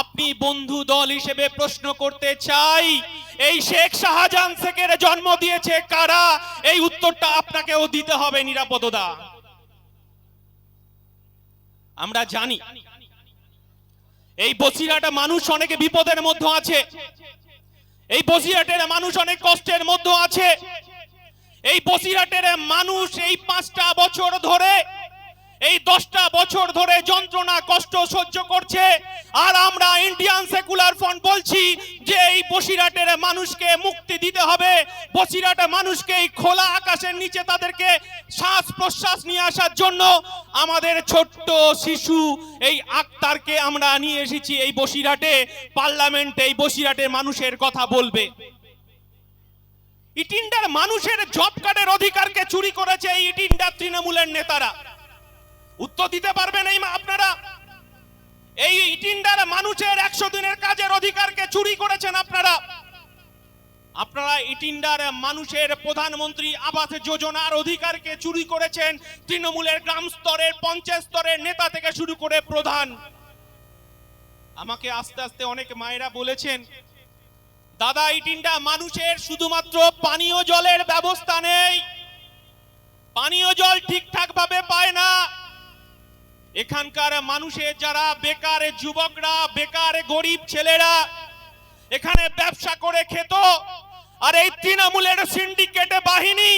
আপনি বন্ধু দল হিসেবে প্রশ্ন করতে চাই, এই শেখ শাহজাহান শেখের জন্ম দিয়েছে কারা? এই উত্তরটা আপনাকেও দিতে হবে নিরাপদদা আমরা জানি, এই বসিরহাটা মানুষ অনেক বিপদের মধ্যে আছে, এই বসিরহাটের মানুষ অনেক কষ্টের মধ্যে আছে, এই বসিরহাটের মানুষ এই পাঁচটা বছর ধরে এই দশটা বছর ধরে যন্ত্রণা, কষ্ট সহ্য করছে। আর আমরা ইন্ডিয়ান সেকুলার ফ্রন্ট বলছি যে এই বসিরহাটের মানুষকে মুক্তি দিতে হবে। বসিরহাটের মানুষকে এই খোলা আকাশের নিচে তাদেরকে শ্বাস প্রশ্বাস নিয়ে আসার জন্য আমাদের ছোট্ট শিশু, এই আক্তারকে আমরা নিয়ে এসেছি এই বসিরহাটে। পার্লামেন্টে এই বসিরহাটের মানুষের কথা বলবে। ইটিন্ডার মানুষের জব কার্ডের অধিকারকে চুরি করেছে এই ইটিন্ডার তৃণমূলের নেতারা। উত্তর দিতে পারবেন এই আপনারা। এই ইটিন্ডার মানুষের একশো দিনের কাজের অধিকারকে চুরি করেছেন আপনারা। আপনারা ইটিন্ডার মানুষের প্রধানমন্ত্রী আবাস যোজনার অধিকারকে চুরি করেছেন, তৃণমূলের গ্রাম স্তরের, পঞ্চায়েত স্তরের নেতা থেকে শুরু করে প্রধান। আমাকে আস্তে আস্তে অনেক মায়েরা বলেছেন, দাদা ইটিন্ডা মানুষের শুধুমাত্র পানীয় জলের ব্যবস্থা নেই। পানীয় জল ঠিকঠাক ভাবে পায় না। এখানকার মানুষের যারা, বেকার যুবকরা, বেকার গরিব ছেলেরা, এখানে ব্যবসা করে খেত, আর এই তৃণমূলের সিন্ডিকেট বাহিনী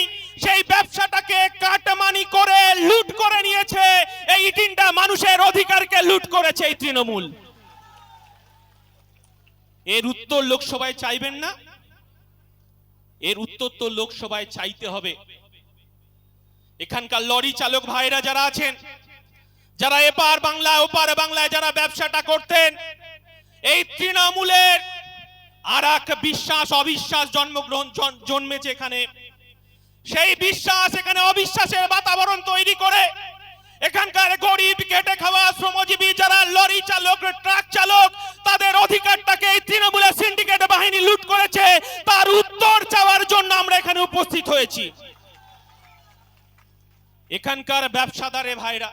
সেই ব্যবসাটাকে কাটমানি করে, লুট করে নিয়েছে। এই তিনটা মানুষের অধিকারকে লুট করেছে এই তৃণমূল। এর উত্তর লোকসভায় চাইবেন না? এর উত্তর তো লোকসভায় চাইতে হবে। এখানকার লরি চালক ভাইরা যারা আছেন যারা এপার বাংলায় ওপার বাংলায় যারা ব্যবসাটা করতেন, এই তৃণমূলের আর এক বিশ্বাস, অবিশ্বাস জন্মগ্রহণ জন্মেছে এখানে। সেই বিশ্বাস এখানে অবিশ্বাসের বাতাবরণ তৈরি করে, এখানকার গরিব, কেটে খাওয়া শ্রমজীবী, যারা লরি চালক, ট্রাক চালক, তাদের অধিকারটাকে এই তৃণমূলের সিন্ডিকেট বাহিনী লুট করেছে। তার উত্তর চাওয়ার জন্য আমরা এখানে উপস্থিত হয়েছি। এখানকার ব্যবসাদারে ভাইরা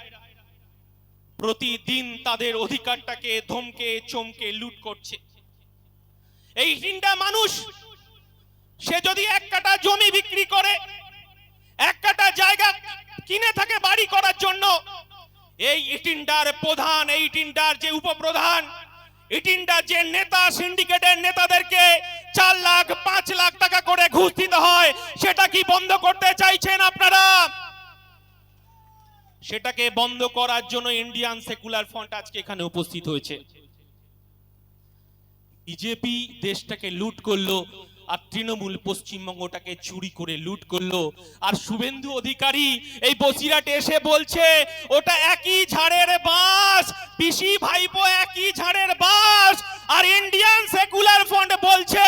প্রতিদিন তাদের অধিকারটাকে ধমকে, চমকে, লুট করছে। এই তিনটা মানুষ, সে যদি এক কাটা জমি বিক্রি করে, এক কাটা জায়গা কিনে থাকে বাড়ি করার জন্য, এই ইটিন্ডার প্রধান, এই ইটিন্ডার যে উপপ্রধান, ইটিন্ডার যে নেতা, সিন্ডিকেটের নেতাদেরকে চার লাখ, পাঁচ লাখ টাকা করে ঘুষ দিতে হয়, সেটা কি বন্ধ করতে চাইছেন আপনারা? সেটাকে বন্ধ করার জন্য ইন্ডিয়ান সেকুলার ফ্রন্ট আজকে এখানে উপস্থিত হয়েছে। বিজেপি দেশটাকে লুট করল, আর তৃণমূল পশ্চিমবঙ্গটাকে চুরি করে লুট করল। আর শুভেন্দু অধিকারী এই বসিরাটে এসে বলছে, ওটা একই ঝাড়ের বাস পিসি ভাইপো একই ঝাড়ের বাস, আর ইন্ডিয়ান সেকুলার ফ্রন্ট বলছে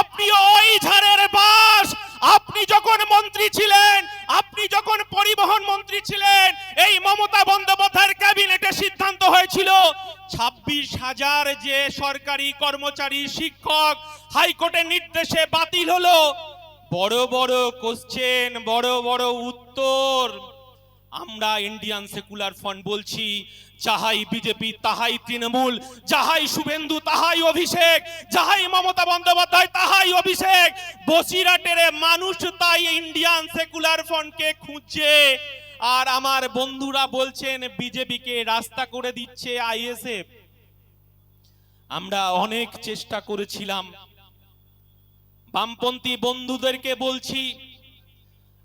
আপনি ওই ঝাড়ের বাস আপনি যখন মন্ত্রী ছিলেন, আপনি যখন পরিবহন মন্ত্রী ছিলেন, এই মমতা বন্দ্যোপাধ্যায়ের ক্যাবিনেটে সিদ্ধান্ত হয়েছিল, ছাব্বিশ হাজার যে সরকারি কর্মচারী, শিক্ষক হাইকোর্টের নির্দেশে বাতিল হলো। বড় বড় কোশ্চেন বড় বড় উত্তর। আমরা ইন্ডিয়ান সেকুলার ফ্রন্ট বলছি যাহাই বিজেপি, তাহাই তৃণমূল, যাহাই শুভেন্দু, তাহাই অভিষেক, যাহাই মমতা বন্দ্যোপাধ্যায়, তাহাই অভিষেক। বসিরাটের মানুষ তাই ইন্ডিয়ান সেকুলার ফ্রন্টকে খুঁজছে। আর আমার বন্ধুরা বলছেন, বিজেপিকে রাস্তা করে দিচ্ছে আইএসএফ। আমরা অনেক চেষ্টা করেছিলাম। বামপন্থী বন্ধুদেরকে বলছি,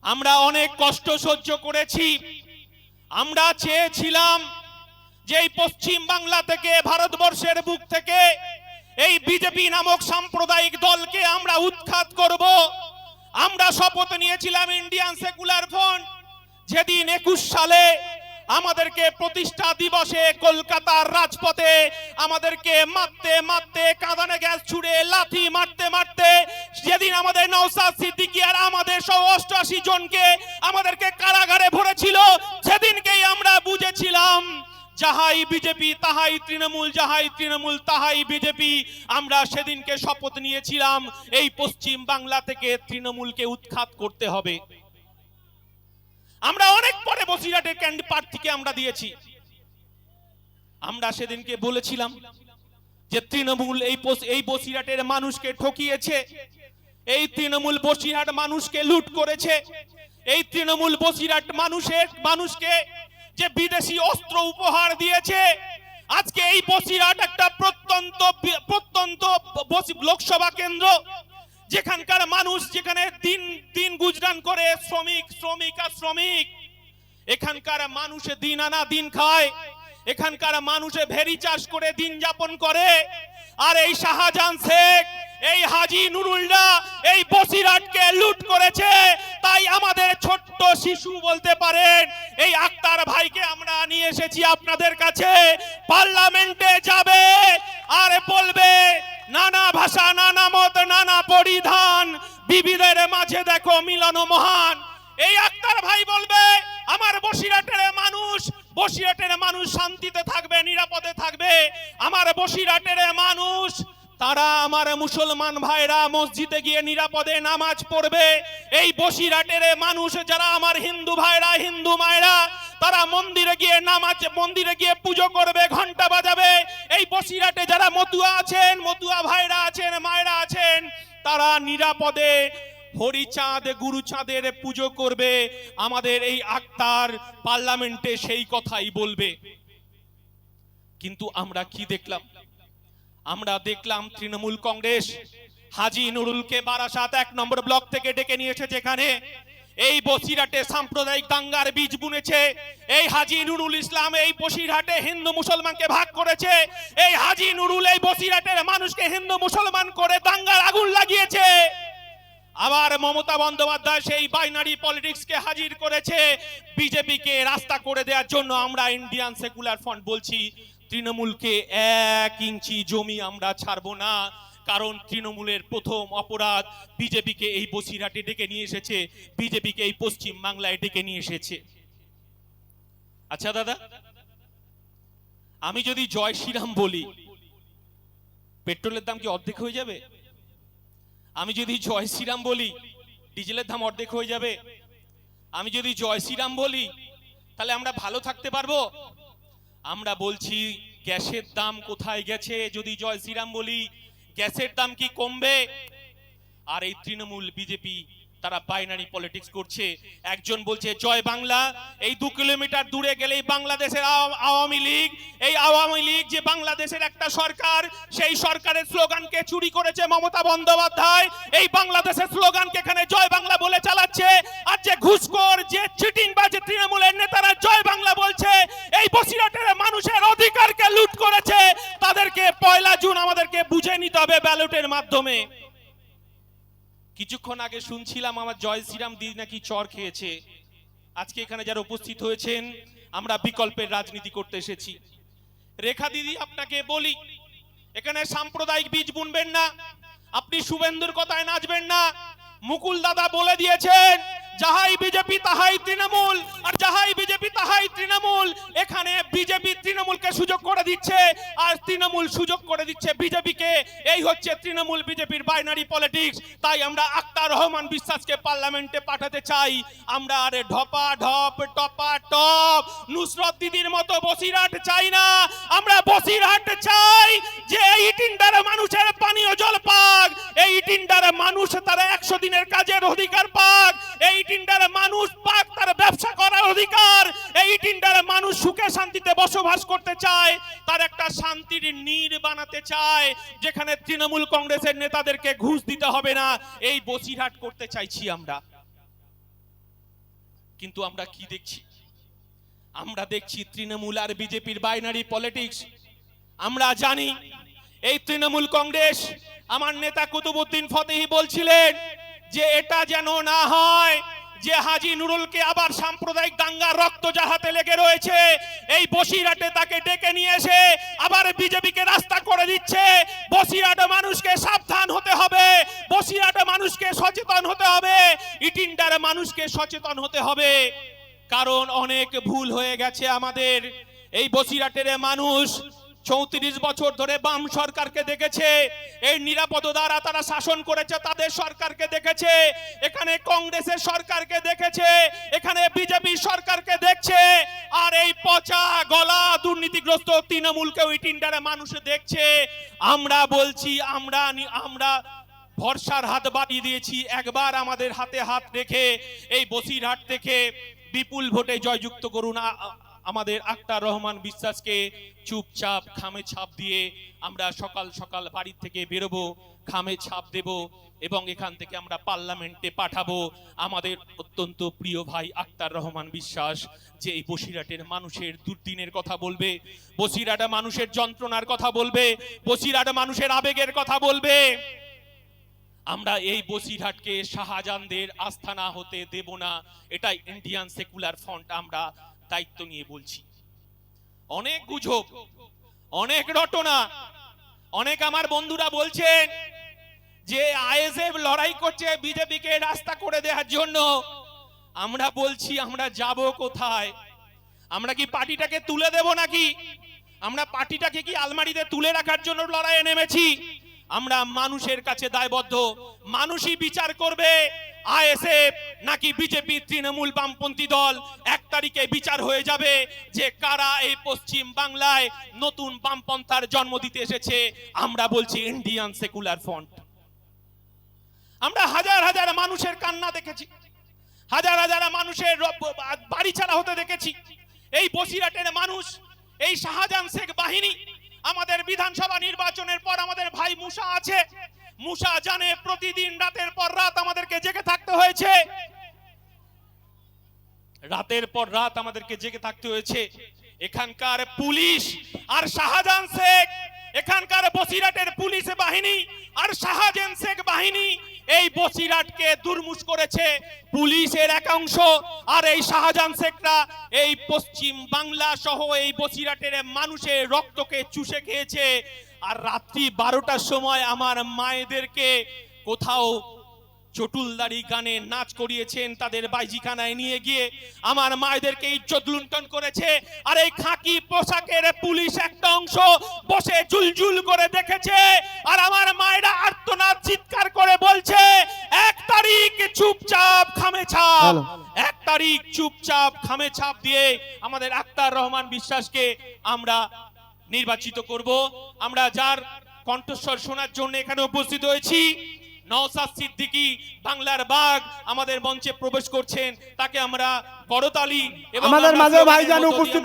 আমরা অনেক কষ্ট সহ্য করেছি। আমরা চেয়েছিলাম যে পশ্চিম বাংলা থেকে ভারতবর্ষের বুক থেকে এই বিজেপি নামক সাম্প্রদায়িক দলকে আমরা উৎখাত করব, আমরা শপথ নিয়েছিলাম ইন্ডিয়ান সেকুলার ফ্রন্ট। যেদিন একুশ সালে আমাদেরকে প্রতিষ্ঠা দিবসে কলকাতার রাজপথে আমাদেরকে মারতে মারতে, কাঁদানে গ্যাস ছুড়ে, লাথি মারতে মারতে, যেদিন আমাদের নৌসাদ সিদ্দিকী আর আমাদের সহ অষ্টআশি জনকে আমাদেরকে কারাগারে ভরেছিল, সেদিনকেই আমরা বুঝেছিলাম যাহাই বিজেপি, তাহাই তৃণমূল, যাহাই তৃণমূল, তাহাই বিজেপি, আমরা সেদিনকে শপথ নিয়েছিলাম, এই পশ্চিম বাংলা থেকে তৃণমূলকে উৎখাত করতে হবে। আমরা অনেক পরে বসিরহাটের ক্যান্ডি প্রার্থীকে আমরা দিয়েছি। আমরা সেদিনকে বলেছিলাম যে তৃণমূল এই এই বসিরহাটের মানুষকে ঠকিয়েছে, এই তৃণমূল বসিরহাট মানুষকে লুট করেছে, এই তৃণমূল বসিরহাট মানুষের, মানুষকে যে বিদেশি অস্ত্র উপহার দিয়েছে, আজকে এই বসিরহাট একটা প্রত্যন্ত প্রত্যন্ত লোকসভা কেন্দ্র, যেখানকার মানুষ যেখানে দিন দিন গুজরান করে, শ্রমিক শ্রমিক আর শ্রমিক, এখানকার মানুষে দিন আনা, দিন খায়, এখানকার মানুষে ভেরি চাষ করে, দিন যাপন করে, আর এই শাহজাহান শেখ, এই হাজি নুরুল্লাহ এই বসিরহাটকে লুট করেছে, তাই আমাদের ছোট্ট শিশু বলতে পারেন এই আক্তার ভাইকে আমরা নিয়ে এসেছি আপনাদের কাছে। পার্লামেন্টে যাবে আর বলবে, নানা ভাষা, নানা মত, নানা পরিধান বিবিধের মাঝে দেখো মিলন মহান। এই আক্তার ভাই বলবে, আমার বসিরহাটের মানুষ বসিরহাটের মানুষ শান্তিতে থাকবে, নিরাপদে থাকবে। আমার বসিরহাটের মানুষ তারা আমার মুসলমান ভাইরা মসজিদে গিয়ে নিরাপদে নামাজ পড়বে। এই বসিরহাটের মানুষ যারা আমার হিন্দু ভাইরা, হিন্দু মায়েরা, তারা মন্দিরে গিয়ে নামাজ, মন্দিরে গিয়ে পুজো করবে ঘণ্টা বাজাবে। এই বসিরহাটে যারা মতুয়া আছেন, মতুয়া ভাইরা আছেন, মায়েরা আছেন, তারা নিরাপদে হরিচাঁদ, গুরুচাঁদের পুজো করবে। আমাদের এই আক্তার পার্লামেন্টে সেই কথাই বলবে। কিন্তু আমরা কি দেখলাম? আমরা দেখলাম তৃণমূল কংগ্রেস হাজি নুরুলকে বারাসাত এক নম্বর ব্লক থেকে ডেকে নিয়ে এসেছে এখানে। এই বসিরহাটে সাম্প্রদায়িক দাঙ্গার বীজ বুনেছে। এই হাজি নুরুল ইসলাম এই বসিরহাটে হিন্দু মুসলমানকে ভাগ করেছে। এই হাজি নুরুল এই বসিরহাটের মানুষকে হিন্দু মুসলমান করে দাঙ্গার আগুন লাগিয়েছে। আবার মমতা বন্দ্যোপাধ্যায় সেই বাইনারি পলিটিক্সকে হাজির করেছে। বিজেপিকে রাস্তা করে দেওয়ার জন্য আমরা ইন্ডিয়ান সেকুলার ফ্রন্ট বলছি। তৃণমূলকে এক ইঞ্চি জমি আমরা ছাড়বো না, কারণ তৃণমূলের প্রথম অপরাধ বিজেপিকে এই বসিরহাটে ডেকে নিয়ে এসেছে, বিজেপিকে এই পশ্চিম বাংলায় ডেকে নিয়ে এসেছে। আচ্ছা দাদা, আমি যদি জয় শ্রীরাম বলি, পেট্রোলের দাম কি অর্ধেক হয়ে যাবে? আমি যদি জয় শ্রীরাম বলি, ডিজেলের দাম অর্ধেক হয়ে যাবে? আমি যদি জয় শ্রীরাম বলি, তাহলে আমরা ভালো থাকতে পারব? আমরা বলছি, গ্যাসের দাম কোথায় গেছে? যদি জয় শ্রীরাম বলি, গ্যাসের দাম কি কমবে? আর এই তৃণমূল বিজেপি, তারা বাইনারি পলিটিক্স করছে। একজন বলছে, জয় বাংলা, এই দু কিলোমিটার দূরে গেলেই বাংলাদেশের আওয়ামী লীগ। এই আওয়ামী লীগ যে বাংলাদেশের একটা সরকার, সেই সরকারের স্লোগানকে চুরি করেছে মমতা বন্দ্যোপাধ্যায়। এই বাংলাদেশের স্লোগানকে এখানে জয় বাংলা বলে চালাচ্ছে। আর যে ঘুষখোর, যে চিটিং বা যে তৃণমূলের নেতারা জয় বাংলা বলছে বসিরহাটের মানুষের অধিকারকে লুট করেছে। তাদেরকে পয়লা জুন আমাদেরকে বুঝে নিতে হবে ব্যালটের মাধ্যমে। কিছুক্ষণ আগে শুনছিলাম আমার জয় শ্রীরাম দিদি নাকি চর খেয়েছে। আজকে এখানে যারা উপস্থিত হয়েছেন, আমরা বিকল্পের রাজনীতি করতে এসেছি। রেখা দিদি আপনাকে বলি, এখানে সাম্প্রদায়িক বীজ বুনবেন না। আপনি শুভেন্দুর কথায় নাচবেন না। মুকুল দাদা বলে দিয়েছেন যাহাই বিজেপি তাহাই তৃণমূল, আর যাহাই বিজেপি তাহাই তৃণমূল, এখানে বিজেপি তৃণমূলকে সুযোগ করে দিচ্ছে, আর তৃণমূল সুযোগ করে দিচ্ছে বিজেপিকে। এই হচ্ছে তৃণমূল বিজেপির বাইনারি পলিটিক্স তাই আমরা আক্তার রহমান বিশ্বাসকে পার্লামেন্টে পাঠাতে চাই। আমরা আরে ঢপা ঢপ, টপা টপ, নুসরত দিদির মতো বসিরহাট চাই না। আমরা বসিরহাট চাই যে এই মানুষের পানীয় জল পাক। এই টিন্ডার মানুষ তারা একশো দিনের কাজের অধিকার পাক। এই টিন্ডার মানুষ পাক তার ব্যবসা করার অধিকার। এই টিন্ডার মানুষ সুখে শান্তিতে বসবাস করতে চায়, তার একটা শান্তির নীড় বানাতে চায়, যেখানে তৃণমূল কংগ্রেসের নেতাদেরকে ঘুষ দিতে হবে না। এই বসিরহাট করতে চাইছি আমরা। কিন্তু আমরা কি দেখছি? আমরা দেখছি তৃণমূল আর বিজেপির বাইনারি পলিটিক্স আমরা জানি, এই তৃণমূল কংগ্রেস আমার নেতা কুতুবুদ্দিন ফতেহি বলছিলেন যে এটা যেন না হয় যে হাজি নুরুলকে আবার সাম্প্রদায়িক দাঙ্গার রক্ত জাহাতে লেগে রয়েছে, এই বসিরহাটে তাকে ডেকে নিয়ে এসে আবার বিজেপিকে রাস্তা করে দিচ্ছে। বসিরহাটে মানুষকে সাবধান হতে হবে, বসিরহাটে মানুষকে সচেতন হতে হবে, ইটিন্ডার মানুষকে সচেতন হতে হবে। কারণ অনেক ভুল হয়ে গেছে আমাদের। এই বসিরহাটের মানুষ চৌত্রিশ বছর ধরে বাম সরকারকে দেখেছে। এই নিরাপদ দ্বারা তারা শাসন করেছে, তাদের সরকারকে দেখেছে। এখানে কংগ্রেসের সরকারকে দেখেছে, এখানে বিজেপি সরকারকে দেখছে। আর এই পচা গলা দুর্নীতিগ্রস্ত তৃণমূলকে ওই টিন্ডারে মানুষ দেখছে। আমরা বলছি, আমরা আমরা ভরসার হাত বাড়িয়ে দিয়েছি, একবার আমাদের হাতে হাত রেখে এই বসিরহাট থেকে বিপুল ভোটে জয়যুক্ত করুন। আমাদের আক্তার রহমান বিশ্বাসকে চুপচাপ খামে ছাপ দিয়ে আমরা সকাল সকাল বাড়ি থেকে বেরোবো, খামে ছাপ দেব এবং এখান থেকে আমরা পার্লামেন্টে পাঠাবো। আমাদের অত্যন্ত প্রিয় ভাই আক্তার রহমান বিশ্বাস, যে এই বসিরহাটের মানুষের দুর্দিনের কথা বলবে, বসিরহাটে মানুষের যন্ত্রণার কথা বলবে, বসিরহাটে মানুষের আবেগের কথা বলবে। আমরা এই বসিরহাটকে শাহজাহানদের আস্থানা হতে দেব না, এটাই ইন্ডিয়ান সেকুলার ফ্রন্ট আমরা দায়িত্ব নিয়ে বলছি। অনেক গুজব, অনেক রটনা, অনেক আমার বন্ধুরা বলছেন যে আইএসএফ লড়াই করছে, বিজেপিকে রাস্তা করে দেওয়ার জন্য। আমরা বলছি, আমরা যাব কোথায়? আমরা কি পার্টিটাকে তুলে দেব নাকি? আমরা পার্টিটাকে কি আলমারিতে তুলে রাখার জন্য লড়াইয়ে নেমেছি? আমরা মানুষের কাছে দায়বদ্ধ, মানুষই বিচার করবে আইএসএফ। নাকি বিজেপি তৃণমূল বামপন্থী দল এক তারিখে বিচার হয়ে যাবে যে কারা এই পশ্চিম বাংলায় নতুন বামপন্থার জন্ম দিতে এসেছে? আমরা বলছি ইন্ডিয়ান সেকুলার ফ্রন্ট আমরা হাজার হাজার মানুষের কান্না দেখেছি। হাজার হাজার মানুষের বাড়ি ছাড়া হতে দেখেছি। এই বসিরহাটের মানুষ, এই শাহজাহান শেখ বাহিনী, আমাদের বিধানসভা নির্বাচনের পর আমাদের ভাই মুসা আছে। মুসা জানে প্রতিদিন রাতের পর রাত আমাদেরকে জেগে থাকতে হয়েছে। রাতের পর রাত আমাদেরকে জেগে থাকতে হয়েছে। এখানকার পুলিশ আর শাহজাহান শেখ, এখানকার বসিরহাটের পুলিশ বাহিনী আর শাহজাহান শেখ বাহিনী এই বসিরহাটকে দুর্মুষ করেছে পুলিশের একাংশ আর এই শাহজাহান শেখরা এই পশ্চিম বাংলা সহ এই বসিরহাটের মানুষের রক্তকে চুষে খেয়েছে। আর রাত্রি বারোটার সময় আমার মায়েদেরকে কোথাও চটুলদারি গানে নাচ করিয়েছেন তাদের বাইজিখানায় নিয়ে গিয়ে আমার মায়েদেরকে ইজ্জত লুণ্ঠন করেছে। আর এই খাকি পোশাকের পুলিশ একটা অংশ বসে জুলজুল করে দেখেছে। আর আমার মায়েরা আর্তনাদ চিৎকার করে বলছে এক তারিখ চুপচাপ খামে ছাপ। এক তারিখ চুপচাপ খামে ছাপ দিয়ে আমাদের আক্তার রহমান বিশ্বাসকে আমরা নির্বাচিত করব। আমরা যার কণ্ঠস্বর শোনার জন্য এখানে উপস্থিত হয়েছি নওসাদ সিদ্দিকি বাংলার বাঘ আমাদের মঞ্চে প্রবেশ করছেন তাকে আমরা করতালি এবং আমাদের মাঝে ভাইজান উপস্থিত